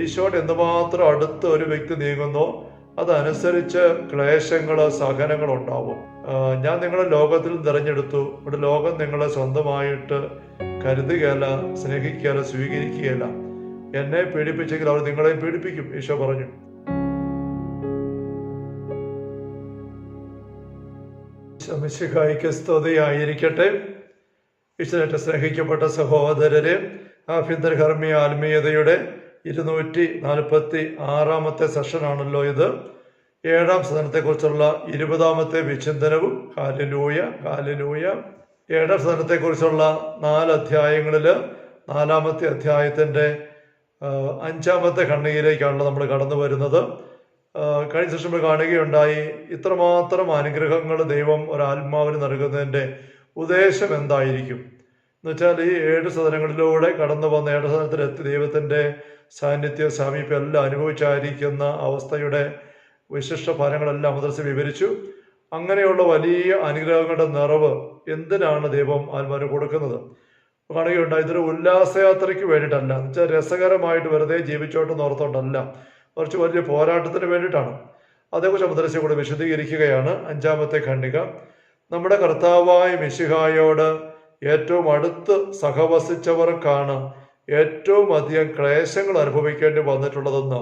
ഈശോയുടെ എന്തുമാത്രം അടുത്ത് ഒരു വ്യക്തി നീങ്ങുന്നോ അതനുസരിച്ച് ക്ലേശങ്ങൾ സഹനങ്ങൾ ഉണ്ടാവും ഞാൻ നിങ്ങളെ ലോകത്തിൽ തിരഞ്ഞെടുത്തു. ഇവിടെ ലോകം നിങ്ങളെ സ്വന്തമായിട്ട് കരുതുകയല്ല സ്നേഹിക്കുകയല്ല സ്വീകരിക്കുകയല്ല. എന്നെ പീഡിപ്പിച്ചെങ്കിൽ അവർ നിങ്ങളെയും പീഡിപ്പിക്കും ഈശോ പറഞ്ഞു. ശമിശിഹായിക്ക് സ്തുതിയായിരിക്കട്ടെ. ഈശ്വരത്തെ സ്നേഹിക്കപ്പെട്ട സഹോദരരെ ആഭ്യന്തര കർമ്മീയ ആത്മീയതയുടെ ഇരുന്നൂറ്റി നാൽപ്പത്തി ആറാമത്തെ സെഷനാണല്ലോ ഇത്. ഏഴാം സദനത്തെക്കുറിച്ചുള്ള ഇരുപതാമത്തെ വിചിന്തനവും കാലലൂയ കാലലൂയ ഏഴാം സദനത്തെക്കുറിച്ചുള്ള നാല് അധ്യായങ്ങളിൽ നാലാമത്തെ അധ്യായത്തിന്റെ അഞ്ചാമത്തെ ഖണ്ഡികയിലേക്കാണല്ലോ നമ്മൾ കടന്നു വരുന്നത്. കഴിഞ്ഞ സെഷൻ കാണുകയുണ്ടായി ഇത്രമാത്രം അനുഗ്രഹങ്ങൾ ദൈവം ഒരാത്മാവിന് നൽകുന്നതിന്റെ ഉദ്ദേശം എന്തായിരിക്കും? എന്ന് വെച്ചാൽ ഈ ഏഴ് സദനങ്ങളിലൂടെ കടന്നു വന്ന ഏഴ് സദനത്തിലെത്തി ദൈവത്തിന്റെ സാന്നിധ്യ സാമീപ്യം എല്ലാം അനുഭവിച്ചായിരിക്കുന്ന അവസ്ഥയുടെ വിശിഷ്ട ഫലങ്ങളെല്ലാം മദ്രസ വിവരിച്ചു. അങ്ങനെയുള്ള വലിയ അനുഗ്രഹങ്ങളുടെ നിറവ് എന്തിനാണ് ദൈവം ആത്മാവിന് കൊടുക്കുന്നത്? കാണുകയുണ്ടായി ഇതൊരു ഉല്ലാസയാത്രയ്ക്ക് വേണ്ടിയിട്ടല്ല. എന്ന് വെച്ചാൽ രസകരമായിട്ട് വെറുതെ ജീവിച്ചോട്ട് നോർത്തോണ്ടല്ല കുറച്ച് വലിയ പോരാട്ടത്തിന് വേണ്ടിയിട്ടാണ്. അതേക്കുറിച്ച് മദ്രസ കൂടെ വിശദീകരിക്കുകയാണ്. അഞ്ചാമത്തെ ഖണ്ഡിക. നമ്മുടെ കർത്താവായ മിശിഹായോട് ഏറ്റവും അടുത്ത് സഹവസിച്ചവർക്കാണ് ഏറ്റവും അധികം ക്ലേശങ്ങൾ അനുഭവിക്കേണ്ടി വന്നിട്ടുള്ളതെന്ന്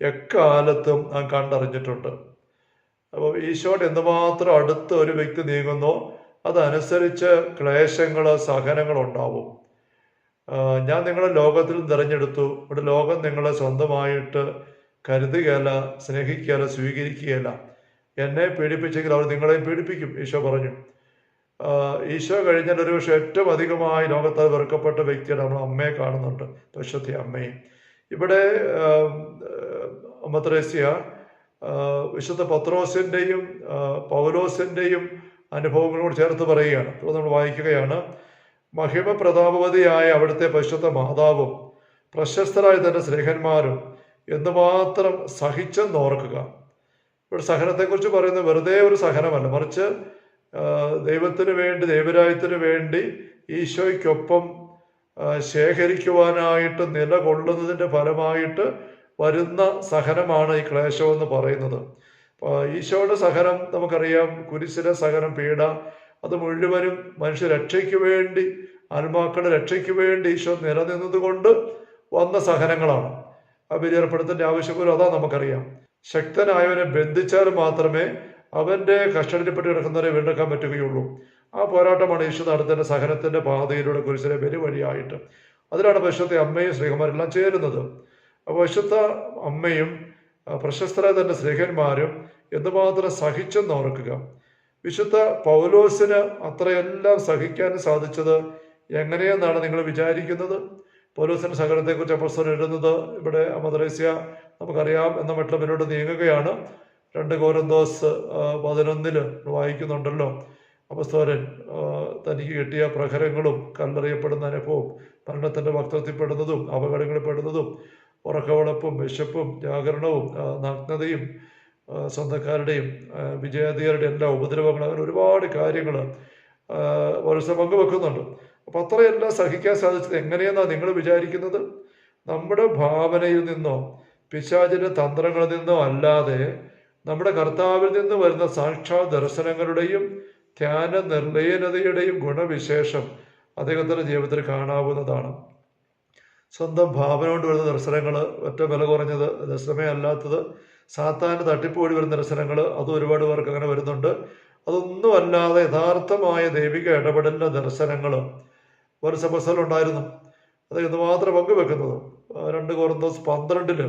എക്കാലത്തും നാം കണ്ടറിഞ്ഞിട്ടുണ്ട്. അപ്പോൾ ഈശോയുടെ എന്തുമാത്രം അടുത്ത് ഒരു വ്യക്തി നീങ്ങുന്നോ അതനുസരിച്ച് ക്ലേശങ്ങൾ സഹനങ്ങൾ ഉണ്ടാവും. ഞാൻ നിങ്ങളെ ലോകത്തിൽ തിരഞ്ഞെടുത്തു. ഇവിടെ ലോകം നിങ്ങളെ സ്വന്തമായിട്ട് കരുതുകയല്ല സ്നേഹിക്കുകയല്ല സ്വീകരിക്കുകയല്ല. എന്നെ പീഡിപ്പിച്ചെങ്കിൽ അവർ നിങ്ങളെയും പീഡിപ്പിക്കും ഈശോ പറഞ്ഞു. ഈശോ കഴിഞ്ഞാൽ ഒരു പക്ഷേ ഏറ്റവും അധികമായി ലോകത്താൽ വെറുക്കപ്പെട്ട വ്യക്തിയുടെ നമ്മൾ അമ്മയെ കാണുന്നുണ്ട്. പരിശുദ്ധ അമ്മയെ. ഇവിടെ അമ്മത്രേസ്യ വിശുദ്ധ പത്രോസിന്റെയും പൗലോസിന്റെയും അനുഭവങ്ങളോട് ചേർത്ത് പറയുകയാണ്. തുടർന്ന് നമ്മൾ വായിക്കുകയാണ്. മഹിമ പ്രതാപവതിയായ അവിടുത്തെ പരിശുദ്ധ മാതാവും പ്രശസ്തരായ തന്റെ സ്നേഹന്മാരും എന്തുമാത്രം സഹിച്ചെന്നോർക്കുക ഇവിടെ സഹനത്തെക്കുറിച്ച് പറയുന്നത് വെറുതെ ഒരു സഹനമല്ല. മറിച്ച് ദൈവത്തിന് വേണ്ടി ദൈവരായത്തിന് വേണ്ടി ഈശോയ്ക്കൊപ്പം ശേഖരിക്കുവാനായിട്ട് നിലകൊള്ളുന്നതിന്റെ ഫലമായിട്ട് വരുന്ന സഹനമാണ് ഈ ക്ലേശമെന്ന് പറയുന്നത്. ഈശോയുടെ സഹനം നമുക്കറിയാം. കുരിശിലെ സഹനം പീഡ. അത് മുഴുവനും മനുഷ്യ രക്ഷയ്ക്ക് വേണ്ടി ആത്മാക്കളുടെ രക്ഷയ്ക്ക് വേണ്ടി ഈശോ നിലനിന്നതുകൊണ്ട് വന്ന സഹനങ്ങളാണ്. ആ ആവശ്യം പോലും അതാ നമുക്കറിയാം. ശക്തനായവനെ ബന്ധിച്ചാൽ മാത്രമേ അവന്റെ കസ്റ്റഡിയിൽപ്പെട്ട് കിടക്കുന്നവരെ വീണ്ടെടുക്കാൻ പറ്റുകയുള്ളൂ. ആ പോരാട്ടമാണ് യേശു നടത്തേണ്ട സഹനത്തിന്റെ പാതയിലൂടെ കുരിശിലെ ബലി വഴിയായിട്ട് അതിലാണ് പരിശുദ്ധ അമ്മയും ശ്രീകുമാരെല്ലാം ചേരുന്നത്. അപ്പോൾ വിശുദ്ധ അമ്മയും പ്രശസ്തരായ തന്റെ സ്നേഹന്മാരും എന്തുമാത്രം സഹിച്ചെന്ന് ഓർക്കുക. വിശുദ്ധ പൗലോസിന് അത്രയെല്ലാം സഹിക്കാൻ സാധിച്ചത് എങ്ങനെയെന്നാണ് നിങ്ങൾ വിചാരിക്കുന്നത്? പൗലോസിന്റെ സഹനത്തെക്കുറിച്ച് അപ്പോൾ എഴുതുന്നത് ഇവിടെ അമദ്രേസ്യ നമുക്കറിയാം എന്ന മറ്റുള്ള മുന്നോട്ട് നീങ്ങുകയാണ്. രണ്ട് കോരന്തോസ് പതിനൊന്നിൽ വായിക്കുന്നുണ്ടല്ലോ. അപസ്തോരൻ തനിക്ക് കിട്ടിയ പ്രഹരങ്ങളും കല്ലെറിയപ്പെടുന്ന അനുഭവവും മരണത്തിന്റെ വക്തത്തിൽപ്പെടുന്നതും അപകടങ്ങളിൽ പെടുന്നതും ഉറക്കവളപ്പും വിശപ്പും ജാഗരണവും നഗ്നതയും സ്വന്തക്കാരുടെയും ആ, വിജയാധികാരുടെയും എല്ലാ ഉപദ്രവങ്ങളും അങ്ങനെ ഒരുപാട് കാര്യങ്ങൾ ഓരോ പങ്കുവെക്കുന്നുണ്ട്. അപ്പം അത്രയെല്ലാം സഹിക്കാൻ സാധിച്ചത് എങ്ങനെയെന്നാണ് നിങ്ങൾ വിചാരിക്കുന്നത്? നമ്മുടെ ഭാവനയിൽ നിന്നോ പിശാചിന്റെ തന്ത്രങ്ങളിൽ നിന്നോ അല്ലാതെ നമ്മുടെ കർത്താവിൽ നിന്ന് വരുന്ന സാക്ഷാത് ദർശനങ്ങളുടെയും ധ്യാന നിർലയനതയുടെയും ഗുണവിശേഷം അദ്ദേഹത്തിന്റെ ജീവിതത്തിൽ കാണാവുന്നതാണ്. സ്വന്തം ഭാവന കൊണ്ട് വരുന്ന ദർശനങ്ങൾ ഒറ്റ വില കുറഞ്ഞത് ദർശനമേ അല്ലാത്തത്. സാത്താന്റെ തട്ടിപ്പോടി വരുന്ന ദർശനങ്ങൾ അതും ഒരുപാട് പേർക്ക് അങ്ങനെ വരുന്നുണ്ട്. അതൊന്നും അല്ലാതെ യഥാർത്ഥമായ ദൈവിക ഇടപെടലിന്റെ ദർശനങ്ങൾ ഒരു സെബസൽ ഉണ്ടായിരുന്നു അത് എന്തുമാത്രം പങ്കുവെക്കുന്നത്. രണ്ട് കോറന്തോസ് പന്ത്രണ്ടിൽ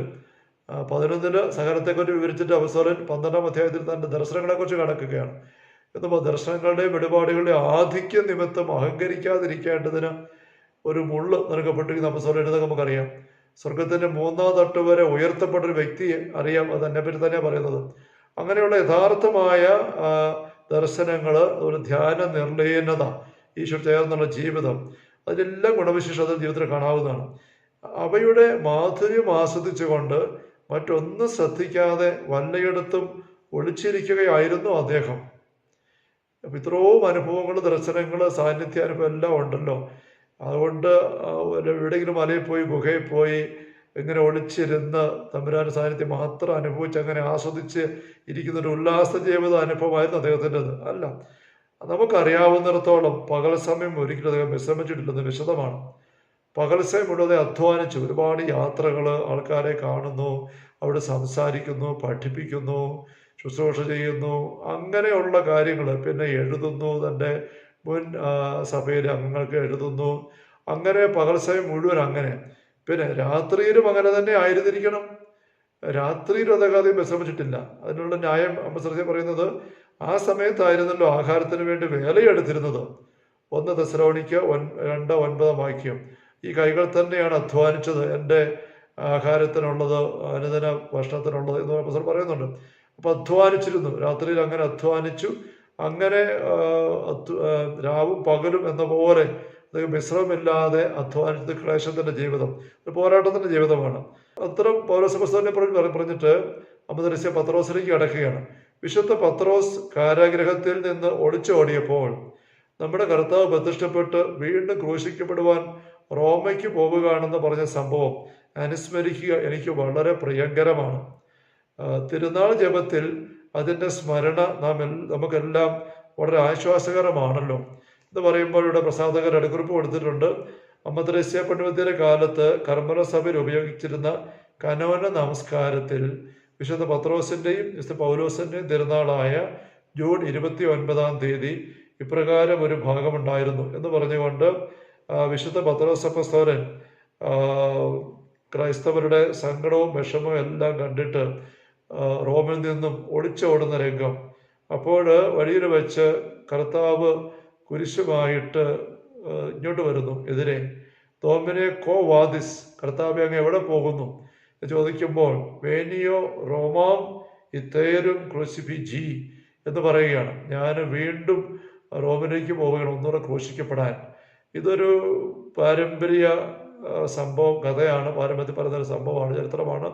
പതിനൊന്നിൽ സഹനത്തെക്കുറിച്ച് വിവരിച്ചിട്ട് അവസരൻ പന്ത്രണ്ടാം അധ്യായത്തിൽ തന്റെ ദർശനങ്ങളെക്കുറിച്ച് കടക്കുകയാണ് എന്നുമ്പോൾ ദർശനങ്ങളുടെയും വെളിപാടുകളുടെയും ആധിക്യം നിമിത്തം അഹങ്കരിക്കാതിരിക്കേണ്ടതിന് ഒരു മുള്ള് നൽകപ്പെട്ടിരിക്കുന്ന അപ്പസ്വലം എഴുതുക നമുക്കറിയാം. സ്വർഗത്തിന്റെ മൂന്നാം തട്ട് വരെ ഉയർത്തപ്പെട്ട ഒരു വ്യക്തിയെ അറിയാം അത് എന്നെ പറ്റി തന്നെയാണ് പറയുന്നത്. അങ്ങനെയുള്ള യഥാർത്ഥമായ ദർശനങ്ങൾ ഒരു ധ്യാന നിർണയനത ഈശ്വർ ചേർന്നുള്ള ജീവിതം അതിലെല്ലാം ഗുണവിശേഷത ജീവിതത്തിൽ കാണാവുന്നതാണ്. അവയുടെ മാധുര്യം ആസ്വദിച്ചുകൊണ്ട് മറ്റൊന്നും ശ്രദ്ധിക്കാതെ വല്ലയിടത്തും ഒളിച്ചിരിക്കുകയായിരുന്നു അദ്ദേഹം. അപ്പൊ ഇത്രയും അനുഭവങ്ങൾ ദർശനങ്ങൾ സാന്നിധ്യാനുഭവം എല്ലാം ഉണ്ടല്ലോ. അതുകൊണ്ട് എവിടെയെങ്കിലും മലയിൽ പോയി ഗുഹയിൽ പോയി ഇങ്ങനെ ഒളിച്ചിരുന്ന് തമ്പുരാൻ സാന്നിധ്യം മാത്രം അനുഭവിച്ച് അങ്ങനെ ആസ്വദിച്ച് ഇരിക്കുന്ന ഒരു ഉല്ലാസ ജീവിത അനുഭവമായിരുന്നു അദ്ദേഹത്തിന്റെത് അല്ല നമുക്കറിയാവുന്നിടത്തോളം പകൽ സമയം ഒരിക്കലും അദ്ദേഹം വിശ്രമിച്ചിട്ടില്ലെന്ന് വിശദമാണ്. പകൽ സമയം മുഴുവൻ അധ്വാനിച്ചു. ഒരുപാട് യാത്രകൾ ആൾക്കാരെ കാണുന്നു അവിടെ സംസാരിക്കുന്നു പഠിപ്പിക്കുന്നു ശുശ്രൂഷ ചെയ്യുന്നു അങ്ങനെയുള്ള കാര്യങ്ങൾ പിന്നെ എഴുതുന്നു തന്റെ മുൻ സഭയിലെ അംഗങ്ങൾക്ക് എഴുതുന്നു. അങ്ങനെ പകൽ സമയം മുഴുവൻ അങ്ങനെ. പിന്നെ രാത്രിയിലും അങ്ങനെ തന്നെ ആയിരുന്നിരിക്കണം. രാത്രിയിലും അതൊക്കെ അധികം വിശ്രമിച്ചിട്ടില്ല. അതിനുള്ള ന്യായം അമ്മശ്രദ്ധ പറയുന്നത് ആ സമയത്തായിരുന്നല്ലോ ആഹാരത്തിന് വേണ്ടി വേലയെടുത്തിരുന്നത്. ഒന്ന് തെസലോണിക്ക് ഒൻ രണ്ട് ഒൻപതാം വാക്യം. ഈ കൈകൾ തന്നെയാണ് അധ്വാനിച്ചത്. എന്റെ ആഹാരത്തിനുള്ളത് അനുദിന ഭക്ഷണത്തിനുള്ളത് എന്ന് അപ്പസ്വലൻ പറയുന്നുണ്ട്. അപ്പൊ അധ്വാനിച്ചിരുന്നു. രാത്രിയിൽ അങ്ങനെ അധ്വാനിച്ചു. അങ്ങനെ രാവും പകലും എന്ന പോലെ മിശ്രമില്ലാതെ അധ്വാനിച്ചത് ക്ലേശത്തിന്റെ ജീവിതം. ഒരു പോരാട്ടത്തിന്റെ ജീവിതമാണ്. അത്തരം പൗരസമസ്തനെ പറഞ്ഞിട്ട് അമൃതരസ്യ പത്രോസിലേക്ക് കിടക്കുകയാണ് വിശുദ്ധ പത്രോസ് കാരാഗ്രഹത്തിൽ നിന്ന് ഒളിച്ചോടിയപ്പോൾ നമ്മുടെ കർത്താവ് പ്രതിഷ്ഠപ്പെട്ട് വീണ്ടും ക്രൂശിക്കപ്പെടുവാൻ റോമയ്ക്ക് പോവുകയാണെന്ന് പറഞ്ഞ സംഭവം അനുസ്മരിക്കുക എനിക്ക് വളരെ പ്രിയങ്കരമാണ്. തിരുനാൾ ജപത്തിൽ അതിന്റെ സ്മരണ നാം നമുക്കെല്ലാം വളരെ ആശ്വാസകരമാണല്ലോ. എന്ന് പറയുമ്പോൾ ഇവിടെ പ്രസാദകർ അടുക്കുറിപ്പ് കൊടുത്തിട്ടുണ്ട്. അമ്മദ്രസ്യ പണ്ഡിതയുടെ കാലത്ത് കർമ്മല സഭയിൽ ഉപയോഗിച്ചിരുന്ന കനോന നമസ്കാരത്തിൽ വിശുദ്ധ പത്രോസിന്റെയും വിശുദ്ധ പൗലോസിന്റെയും തിരുനാളായ ജൂൺ ഇരുപത്തി ഒൻപതാം തീയതി ഇപ്രകാരം ഒരു ഭാഗമുണ്ടായിരുന്നു എന്ന് പറഞ്ഞുകൊണ്ട് വിശുദ്ധ പത്രോസപ്പസ്തോരൻ ക്രൈസ്തവരുടെ സങ്കടവും വിഷമവും എല്ലാം കണ്ടിട്ട് റോമിൽ നിന്നും ഒളിച്ചോടുന്ന രംഗം. അപ്പോൾ വഴിയിൽ വെച്ച് കർത്താവ് കുരിശുമായിട്ട് ഇങ്ങോട്ട് വരുന്നു. എതിരെ തോമിനെ കോ വാദിസ് കർത്താവ് അങ്ങ് എവിടെ പോകുന്നു? ചോദിക്കുമ്പോൾ വേനിയോ റോമാം ഇത്തേരും ക്രൂശിഫി ജി എന്ന് പറയുകയാണ്. ഞാൻ വീണ്ടും റോമിലേക്ക് പോവുകയാണ് ഒന്നുകൂടെ ക്രൂശിക്കപ്പെടാൻ. ഇതൊരു പാരമ്പര്യ സംഭവം കഥയാണ് പാരമ്പര്യത്തിൽ പറയുന്ന ഒരു സംഭവമാണ് ചരിത്രമാണ്.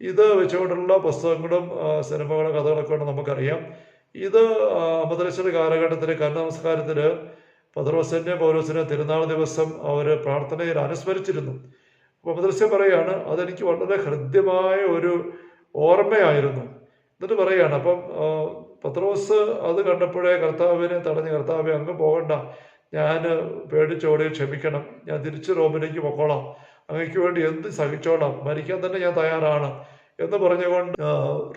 ഇത് വെച്ചുകൊണ്ടുള്ള പുസ്തകങ്ങളും സിനിമകളും കഥകളൊക്കെ ഉണ്ട് നമുക്കറിയാം. ഇത് അമൃതശ്വര കാലഘട്ടത്തിൽ കർണ നമസ്കാരത്തിൽ പത്രോസിന്റെ പൗലോസിന്റെ തിരുനാൾ ദിവസം അവർ പ്രാർത്ഥനയിൽ അനുസ്മരിച്ചിരുന്നു. അപ്പോൾ മദ്രസ്യ പറയാണ് അതെനിക്ക് വളരെ ഹൃദ്യമായ ഒരു ഓർമ്മയായിരുന്നു. എന്നിട്ട് പറയാണ് അപ്പം പത്രോസ് അത് കണ്ടപ്പോഴേ കർത്താവിനെ തടഞ്ഞ് കർത്താവെ അങ്ങ് പോകണ്ട. ഞാൻ പേടിച്ചോടി ക്ഷമിക്കണം. ഞാൻ തിരിച്ച് റോമിലേക്ക് പൊക്കോളാം. അങ്ങയ്ക്ക് വേണ്ടി എന്ത് സഹിച്ചോളാം. മരിക്കാൻ തന്നെ ഞാൻ തയ്യാറാണ് എന്ന് പറഞ്ഞുകൊണ്ട്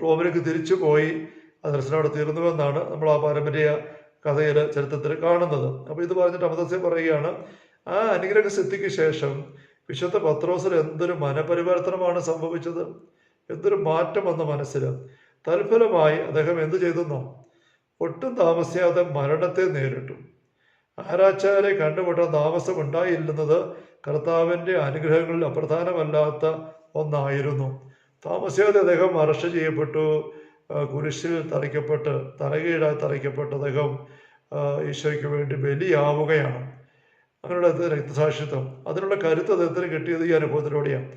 റോമിലേക്ക് തിരിച്ചു പോയി. ആ ദർശനം അവിടെ തീർന്നുവെന്നാണ് നമ്മൾ ആ പാരമ്പര്യ കഥയിൽ ചരിത്രത്തിൽ കാണുന്നത്. അപ്പോൾ ഇത് പറഞ്ഞിട്ട് അമദസ്യം പറയുകയാണ് ആ അനുഗ്രഹ സിദ്ധിക്ക് ശേഷം വിശുദ്ധ പത്രോസിൽ എന്തൊരു മനപരിവർത്തനമാണ് സംഭവിച്ചത്? എന്തൊരു മാറ്റം വന്ന മനസ്സിൽ? തൽഫലമായി അദ്ദേഹം എന്ത് ചെയ്തെന്നോ? ഒട്ടും താമസിയാതെ മരണത്തെ നേരിട്ടു. ആരാച്ചാരെ കണ്ടുമുട്ടാൻ താമസം ഉണ്ടായില്ലെന്നത് കർത്താവിന്റെ അനുഗ്രഹങ്ങളിൽ അപ്രധാനമല്ലാത്ത ഒന്നായിരുന്നു. താമസിയാതെ അദ്ദേഹം അറസ്റ്റ് ചെയ്യപ്പെട്ടു. കുരിശിൽ തറയ്ക്കപ്പെട്ട് തലകീഴായി തറയ്ക്കപ്പെട്ട് അദ്ദേഹം ഈശോയ്ക്ക് വേണ്ടി ബലിയാവുകയാണ്. അങ്ങനെയുള്ള രക്തസാക്ഷിത്വം. അതിനുള്ള കരുത്ത് അദ്ദേഹത്തിന് കിട്ടിയത് ഈ അനുഭവത്തിലൂടെയാണ്.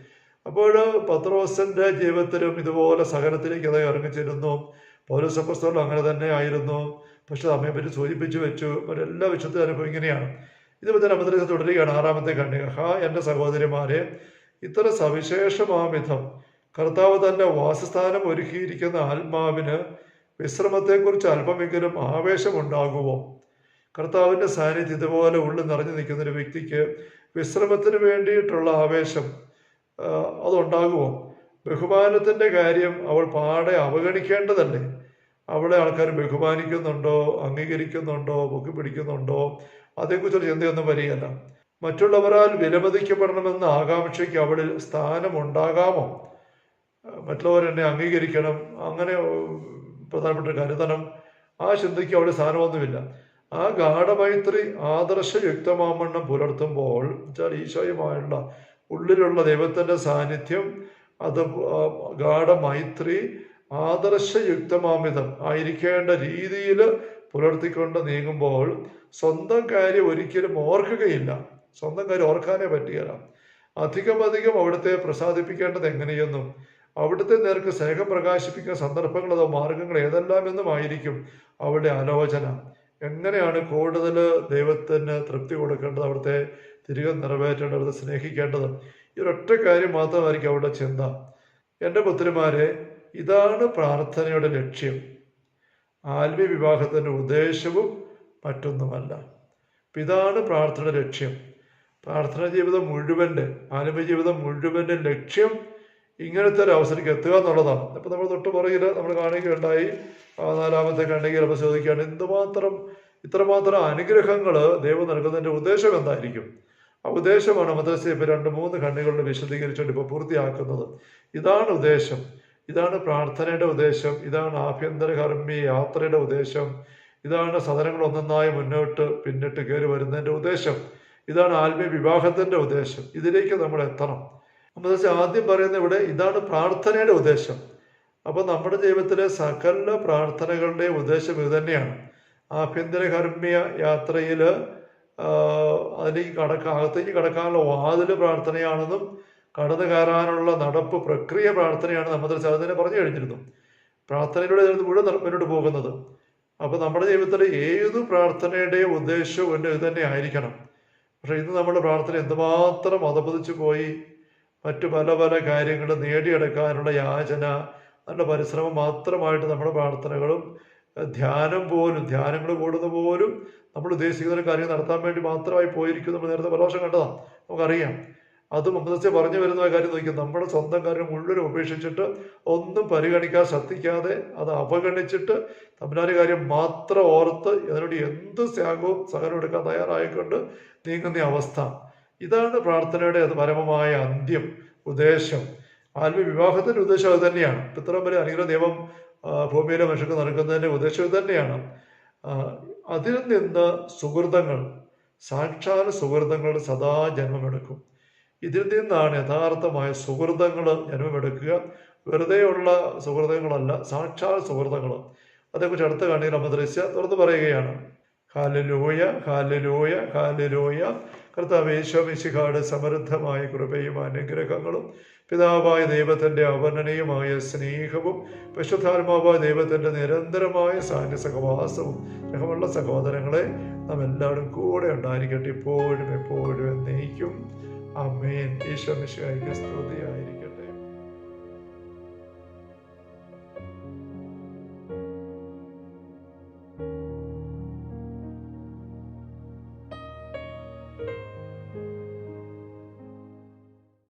അപ്പോൾ പത്രോസിന്റെ ജീവിതത്തിലും ഇതുപോലെ സഹനത്തിലേക്ക് അദ്ദേഹം ഇറങ്ങിച്ചെല്ലുന്നു പൗരസപ്പസ്തോലും അങ്ങനെ തന്നെ ആയിരുന്നു. പക്ഷെ അമ്മയെ പറ്റി സൂചിപ്പിച്ചു വെച്ചു. എല്ലാ വിശുദ്ധ അനുഭവം ഇങ്ങനെയാണ്. ഇതുപോലെ തന്നെ അമദ്രസ തുടരുകയാണ് ആറാമത്തെ കണ്ണിക ഹാ എന്റെ സഹോദരിമാരെ ഇത്ര സവിശേഷമാവിധം കർത്താവ് തന്നെ വാസസ്ഥാനം ഒരുക്കിയിരിക്കുന്ന ആത്മാവിന് വിശ്രമത്തെക്കുറിച്ച് അല്പമെങ്കിലും ആവേശമുണ്ടാകുമോ കർത്താവിന്റെ സാന്നിധ്യം ഇതുപോലെ ഉള്ളിൽ നിറഞ്ഞു നിൽക്കുന്ന ഒരു വ്യക്തിക്ക് വിശ്രമത്തിന് വേണ്ടിയിട്ടുള്ള ആവേശം അതുണ്ടാകുമോ ബഹുമാനത്തിന്റെ കാര്യം അവൾ പാടെ അവഗണിക്കേണ്ടതല്ലേ? അവളെ ആൾക്കാർ ബഹുമാനിക്കുന്നുണ്ടോ അംഗീകരിക്കുന്നുണ്ടോ പൊക്കി പിടിക്കുന്നുണ്ടോ അതേക്കുറിച്ചൊരു ചിന്തയൊന്നും വരികയല്ല. മറ്റുള്ളവരാൽ വിലമതിക്കപ്പെടണമെന്ന ആകാംക്ഷയ്ക്ക് അവിടെ സ്ഥാനമുണ്ടാകാമോ? മറ്റുള്ളവരെന്നെ അംഗീകരിക്കണം. അങ്ങനെ പ്രധാനപ്പെട്ട കരുതണം. ആ ചിന്തയ്ക്ക് അവിടെ സ്ഥാനമൊന്നുമില്ല. ആ ഗാഠമൈത്രി ആദർശയുക്തമാമണ്ണം പുലർത്തുമ്പോൾ വെച്ചാൽ ഈശോയുമായുള്ള ഉള്ളിലുള്ള ദൈവത്തിന്റെ സാന്നിധ്യം അത് ഗാഠമൈത്രി ആദർശയുക്തമാമിതം ആയിരിക്കേണ്ട രീതിയിൽ പുലർത്തിക്കൊണ്ട് നീങ്ങുമ്പോൾ സ്വന്തം കാര്യം ഒരിക്കലും ഓർക്കുകയില്ല. സ്വന്തം കാര്യം ഓർക്കാനേ പറ്റുകയില്ല. അധികം അധികം അവിടുത്തെ പ്രസാദിപ്പിക്കേണ്ടത് എങ്ങനെയെന്നും അവിടുത്തെ നേർക്ക് സ്നേഹം പ്രകാശിപ്പിക്കുന്ന സന്ദർഭങ്ങൾ അതോ മാർഗങ്ങൾ ഏതെല്ലാം എന്നുമായിരിക്കും അവരുടെ ആലോചന. എങ്ങനെയാണ് കൂടുതൽ ദൈവത്തിന് തൃപ്തി കൊടുക്കേണ്ടത് അവിടുത്തെ തിരികെ നിറവേറ്റേണ്ടത് അവിടുത്തെ സ്നേഹിക്കേണ്ടത്? ഈ ഒരൊറ്റ കാര്യം മാത്രമായിരിക്കും അവരുടെ ചിന്ത. എന്റെ പുത്രിമാരെ ഇതാണ് പ്രാർത്ഥനയുടെ ലക്ഷ്യം. ആത്മീയ വിവാഹത്തിന്റെ ഉദ്ദേശവും മറ്റൊന്നുമല്ല. ഇതാണ് പ്രാർത്ഥനയുടെ ലക്ഷ്യം. പ്രാർത്ഥന ജീവിതം മുഴുവന്റെ ആത്മീയ ജീവിതം മുഴുവന്റെ ലക്ഷ്യം ഇങ്ങനത്തെ ഒരു അവസരക്ക് എത്തുക എന്നുള്ളതാണ്. അപ്പം നമ്മൾ തൊട്ട് പുറകിൽ നമ്മൾ കാണുകയുണ്ടായി. നാലാമത്തെ കണ്ണെങ്കിൽ നമ്മൾ ചോദിക്കുകയാണ് എന്തുമാത്രം ഇത്രമാത്രം അനുഗ്രഹങ്ങൾ ദൈവം നൽകുന്നതിന്റെ ഉദ്ദേശം എന്തായിരിക്കും? ആ ഉദ്ദേശമാണ് മദ്രസ ഇപ്പം രണ്ട് മൂന്ന് കണ്ണുകളിൽ വിശദീകരിച്ചുകൊണ്ട് ഇപ്പോൾ പൂർത്തിയാക്കുന്നത്. ഇതാണ് ഉദ്ദേശം. ഇതാണ് പ്രാർത്ഥനയുടെ ഉദ്ദേശം ഇതാണ് ആഭ്യന്തര കർമ്മി യാത്രയുടെ ഉദ്ദേശം ഇതാണ് സദനങ്ങൾ ഒന്നൊന്നായി മുന്നോട്ട് പിന്നിട്ട് കയറി വരുന്നതിന്റെ ഉദ്ദേശം ഇതാണ് ആത്മീയ വിവാഹത്തിന്റെ ഉദ്ദേശം ഇതിലേക്ക് നമ്മൾ എത്തണം. നമ്മൾ ആദ്യം പറയുന്ന ഇവിടെ ഇതാണ് പ്രാർത്ഥനയുടെ ഉദ്ദേശം. അപ്പോൾ നമ്മുടെ ജീവിതത്തിലെ സകല പ്രാർത്ഥനകളുടെ ഉദ്ദേശം ഇത് തന്നെയാണ്. ആഭ്യന്തര കർമ്മീയ യാത്രയിൽ അതിലേക്ക് കടക്ക അകത്തേക്ക് കടക്കാനുള്ള വാതിൽ പ്രാർത്ഥനയാണെന്നും കടന്നു കയറാനുള്ള നടപ്പ് പ്രക്രിയ പ്രാർത്ഥനയാണ് നമ്മൾ അതിനെ പറഞ്ഞു കഴിഞ്ഞിരുന്നു. പ്രാർത്ഥനയിലൂടെ മുഴുവൻ നട- മുന്നോട്ട് പോകുന്നത്. അപ്പോൾ നമ്മുടെ ജീവിതത്തിൽ ഏത് പ്രാർത്ഥനയുടെയും ഉദ്ദേശവും എന്റെ ഇത് തന്നെ ആയിരിക്കണം. പക്ഷേ ഇന്ന് നമ്മുടെ പ്രാർത്ഥന എന്തുമാത്രം മതപതിച്ചു പോയി മറ്റു പല പല കാര്യങ്ങൾ നേടിയെടുക്കാനുള്ള യാചന നല്ല പരിശ്രമം മാത്രമായിട്ട് നമ്മുടെ പ്രാർത്ഥനകളും ധ്യാനം പോലും ധ്യാനങ്ങൾ കൂടുന്ന പോലും നമ്മൾ ഉദ്ദേശിക്കുന്ന കാര്യം നടത്താൻ വേണ്ടി മാത്രമായി പോയിരിക്കും നമ്മൾ നേരത്തെ പല വർഷം കണ്ടതാണ്. നമുക്കറിയാം. അത് മുമ്പത്തെ പറഞ്ഞു വരുന്ന കാര്യം നോക്കി നമ്മുടെ സ്വന്തം കാര്യം മുഴുവനും ഉപേക്ഷിച്ചിട്ട് ഒന്നും പരിഗണിക്കാതെ ശ്രദ്ധിക്കാതെ അത് അവഗണിച്ചിട്ട് തമിഴ്നാട് കാര്യം മാത്രം ഓർത്ത് അതിനോട് എന്ത് ത്യാഗവും സഹനം എടുക്കാൻ തയ്യാറായിക്കൊണ്ട് നീങ്ങുന്ന അവസ്ഥ. ഇതാണ് പ്രാർത്ഥനയുടെ അത് പരമമായ അന്ത്യം ഉദ്ദേശം. ആത്മീയ വിവാഹത്തിന്റെ ഉദ്ദേശം അത് തന്നെയാണ്. ഇത്രയും വലിയ അനുഗ്രഹ ആ, ഭൂമിയിലെ മനുഷ്യർക്ക് നൽകുന്നതിന്റെ ഉദ്ദേശം ഇത് തന്നെയാണ്. അതിൽ നിന്ന് സുഹൃതങ്ങൾ സാക്ഷാൽ സുഹൃതങ്ങൾ സദാ ജന്മമെടുക്കും. ഇതിൽ നിന്നാണ് യഥാർത്ഥമായ സുഹൃതങ്ങൾ ജന്മമെടുക്കുക വെറുതെയുള്ള സുഹൃതങ്ങളല്ല സാക്ഷാൽ സുഹൃതങ്ങൾ. അതേക്കുറിച്ച് അടുത്ത കണ്ണീർ അമദ്രസ്യ തുറന്നു പറയുകയാണ്. Hallelujah hallelujah hallelujah. കർത്താവ് യേശോമിശിഹാട് സമൃദ്ധമായ കൃപയും അനുഗ്രഹങ്ങളും പിതാവായ ദൈവത്തിന്റെ അവർണനീയമായ സ്നേഹവും വിശുദ്ധാത്മാവായ ദൈവത്തിന്റെ നിരന്തരമായ സാന്നിധ്യ സഹവാസവും സ്നേഹമുള്ള സഹോദരങ്ങളെ നാം എല്ലാവരും കൂടെ ഉണ്ടായിരിക്കട്ടെ. ഇപ്പോഴും എപ്പോഴും എന്നേക്കും. അമ്മേൻ ഈശോ മിശിഹായിക്ക് സ്തുതിയായിരിക്കും